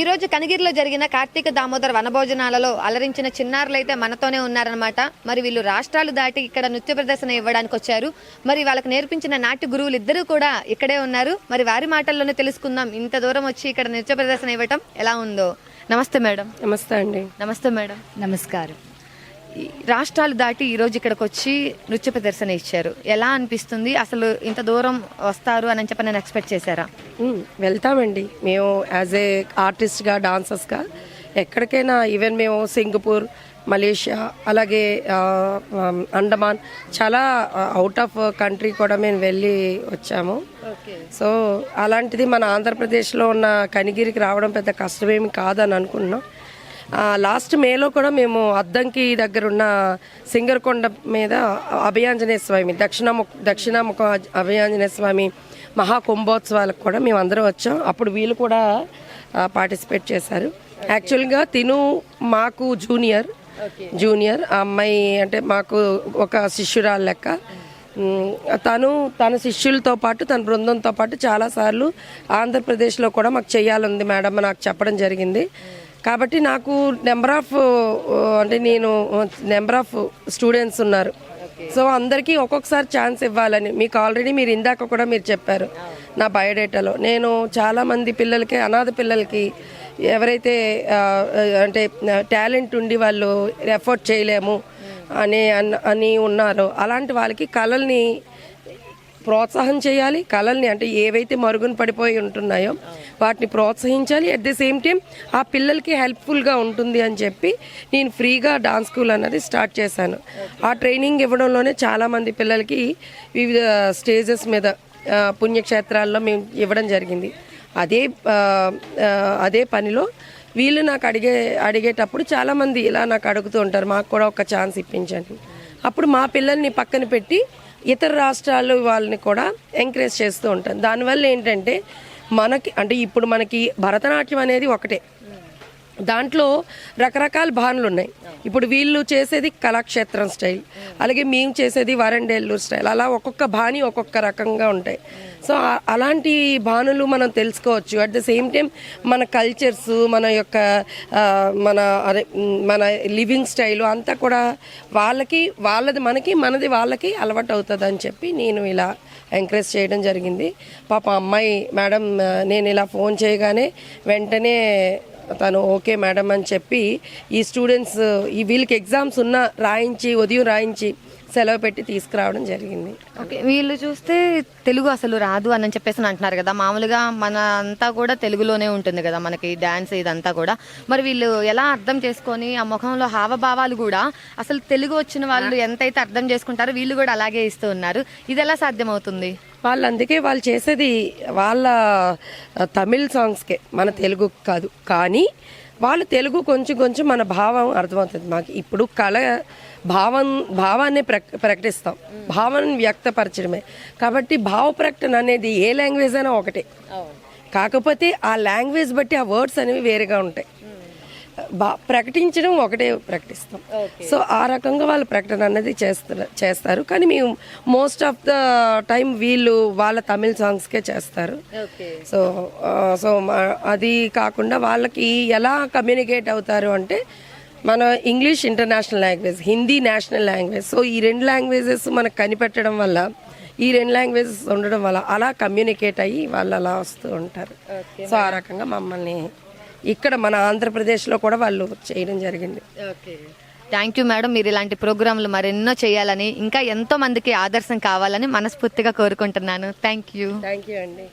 ఈ రోజు కనిగిరిలో జరిగిన కార్తీక దామోదర వనభోజనాలలో అలరించిన చిన్నారులు అయితే మనతోనే ఉన్నారనమాట మరి వీళ్ళు రాష్ట్రాలు దాటి ఇక్కడ నృత్య ప్రదర్శన ఇవ్వడానికి వచ్చారు. మరి వాళ్ళకి నేర్పించిన నాట్య గురువులు ఇద్దరు కూడా ఇక్కడే ఉన్నారు. మరి వారి మాటల్లోనే తెలుసుకుందాం. ఇంత దూరం వచ్చి ఇక్కడ నృత్య ప్రదర్శన ఇవ్వటం ఎలా ఉందో. నమస్తే మేడం. నమస్తే అండి. నమస్తే మేడం. నమస్కారం. రాష్ట్రాలు దాటి ఈ రోజు ఇక్కడికి వచ్చి నృత్య ప్రదర్శన ఇచ్చారు. ఎలా అనిపిస్తుంది? అసలు ఇంత దూరం వస్తారు అని చెప్పి నేను ఎక్స్పెక్ట్ చేశారా? వెళ్తామండి. మేము యాజ్ ఏ ఆర్టిస్ట్గా డాన్సర్స్గా ఎక్కడికైనా ఈవెన్ మేము సింగపూర్ మలేషియా అలాగే అండమాన్ చాలా అవుట్ ఆఫ్ కంట్రీ కూడా మేము వెళ్ళి వచ్చాము. సో అలాంటిది మన ఆంధ్రప్రదేశ్లో ఉన్న కనిగిరికి రావడం పెద్ద కష్టమేమి కాదని అనుకుంటున్నాం లాస్ట్ మేలో కూడా మేము అద్దంకి దగ్గర ఉన్న సింగరకొండ మీద అభయాంజనేయ స్వామి దక్షిణముఖ దక్షిణాముఖ అభయాంజనేయ స్వామి మహాకుంభోత్సవాలకు కూడా మేము అందరం వచ్చాం. అప్పుడు వీళ్ళు కూడా పార్టిసిపేట్ చేశారు. యాక్చువల్గా తిను మాకు జూనియర్ జూనియర్ ఆ అమ్మాయి అంటే మాకు ఒక శిష్యురాలు లెక్క. తను తన శిష్యులతో పాటు తన బృందంతో పాటు చాలాసార్లు ఆంధ్రప్రదేశ్లో కూడా మాకు చేయాలంది మేడం నాకు చెప్పడం జరిగింది. కాబట్టి నాకు నెంబర్ ఆఫ్ అంటే నేను నెంబర్ ఆఫ్ స్టూడెంట్స్ ఉన్నారు. సో అందరికీ ఒక్కొక్కసారి ఛాన్స్ ఇవ్వాలని. మీకు ఆల్రెడీ మీరు ఇందాక కూడా మీరు చెప్పారు నా బయోడేటాలో. నేను చాలా మంది పిల్లలకి అనాథ పిల్లలకి ఎవరైతే అంటే టాలెంట్ ఉండి వాళ్ళు ఎఫర్ట్ చేయలేము అని అన్- అని ఉన్నారో అలాంటి వాళ్ళకి కళల్ని ప్రోత్సాహం చేయాలి. కళల్ని అంటే ఏవైతే మరుగున పడిపోయి ఉంటున్నాయో వాటిని ప్రోత్సహించాలి. అట్ ది సేమ్ టైం ఆ పిల్లలకి హెల్ప్ఫుల్గా ఉంటుంది అని చెప్పి నేను ఫ్రీగా డాన్స్ స్కూల్ అన్నది స్టార్ట్ చేశాను. ఆ ట్రైనింగ్ ఇవ్వడంలోనే చాలామంది పిల్లలకి వివిధ స్టేజెస్ మీద పుణ్యక్షేత్రాల్లో మేము ఇవ్వడం జరిగింది. అదే అదే పనిలో వీళ్ళు నాకు అడిగే అడిగేటప్పుడు చాలామంది ఇలా నాకు అడుగుతూ ఉంటారు మాకు కూడా ఒక ఛాన్స్ ఇప్పించండి. అప్పుడు మా పిల్లల్ని పక్కన పెట్టి ఇతర రాష్ట్రాలు వాళ్ళని కూడా ఎంకరేజ్ చేస్తూ ఉంటాను దానివల్ల ఏంటంటే మనకి అంటే ఇప్పుడు మనకి భరతనాట్యం అనేది ఒకటే. దాంట్లో రకరకాల భానులు ఉన్నాయి. ఇప్పుడు వీళ్ళు చేసేది కళాక్షేత్రం స్టైల్. అలాగే మేము చేసేది వరండేల్లూరు స్టైల్. అలా ఒక్కొక్క భాని ఒక్కొక్క రకంగా ఉంటాయి. సో అలాంటి భానులు మనం తెలుసుకోవచ్చు. అట్ ద సేమ్ టైం మన కల్చర్స్ మన యొక్క మన అదే మన లివింగ్ స్టైల్ అంతా కూడా వాళ్ళకి వాళ్ళది మనకి మనది వాళ్ళకి అలవాటు అవుతుంది అని చెప్పి నేను ఇలా ఎంకరేజ్ చేయడం జరిగింది. పాప అమ్మాయి మేడం నేను ఇలా ఫోన్ చేయగానే వెంటనే తను ఓకే మేడం అని చెప్పి ఈ స్టూడెంట్స్ ఈ వీళ్ళకి ఎగ్జామ్స్ ఉన్న రాయించి ఉదయం రాయించి సెలవు పెట్టి తీసుకురావడం జరిగింది. ఓకే వీళ్ళు చూస్తే తెలుగు అసలు రాదు అని చెప్పేసి అని అంటున్నారు కదా. మామూలుగా మన అంతా కూడా తెలుగులోనే ఉంటుంది కదా మనకి డాన్స్ ఇదంతా కూడా. మరి వీళ్ళు ఎలా అర్థం చేసుకొని ఆ ముఖంలో హావభావాలు కూడా అసలు తెలుగు వచ్చిన వాళ్ళు ఎంతైతే అర్థం చేసుకుంటారో వీళ్ళు కూడా అలాగే ఇస్తూ ఉన్నారు. ఇది ఎలా సాధ్యమవుతుంది? వాళ్ళు అందుకే వాళ్ళు చేసేది వాళ్ళ తమిళ్ సాంగ్స్కే మన తెలుగు కాదు. కానీ వాళ్ళు తెలుగు కొంచెం కొంచెం మన భావం అర్థమవుతుంది. మాకు ఇప్పుడు కళ భావం భావాన్ని ప్రక ప్రకటిస్తాం. భావాన్ని వ్యక్తపరచడమే. కాబట్టి భావ ప్రకటన అనేది ఏ లాంగ్వేజ్ అయినా ఒకటే. కాకపోతే ఆ లాంగ్వేజ్ బట్టి ఆ వర్డ్స్ అనేవి వేరేగా ఉంటాయి. బా ప్రకటించడం ఒకటే ప్రకటిస్తాం. సో ఆ రకంగా వాళ్ళు ప్రకటన అనేది చేస్తారు చేస్తారు. కానీ మేము మోస్ట్ ఆఫ్ ద టైం వీళ్ళు వాళ్ళ తమిళ్ సాంగ్స్కే చేస్తారు. సో సో అది కాకుండా వాళ్ళకి ఎలా కమ్యూనికేట్ అవుతారు అంటే మన English international language Hindi national language so ఈ రెండు లాంగ్వేజెస్ మనకు కనిపెట్టడం వల్ల ఈ రెండు లాంగ్వేజెస్ ఉండడం వల్ల అలా కమ్యూనికేట్ అయ్యి వాళ్ళు అలా వస్తూ ఉంటారు. సో ఆ రకంగా మమ్మల్ని ఇక్కడ మన ఆంధ్రప్రదేశ్లో కూడా వాళ్ళు చేయడం జరిగింది. Thank you madam. మీరు ఇలాంటి ప్రోగ్రాంలు మరెన్నో చేయాలని ఇంకా ఎంతో మందికి ఆదర్శం కావాలని మనస్ఫూర్తిగా కోరుకుంటున్నాను. Thank you. థ్యాంక్ యూ అండి.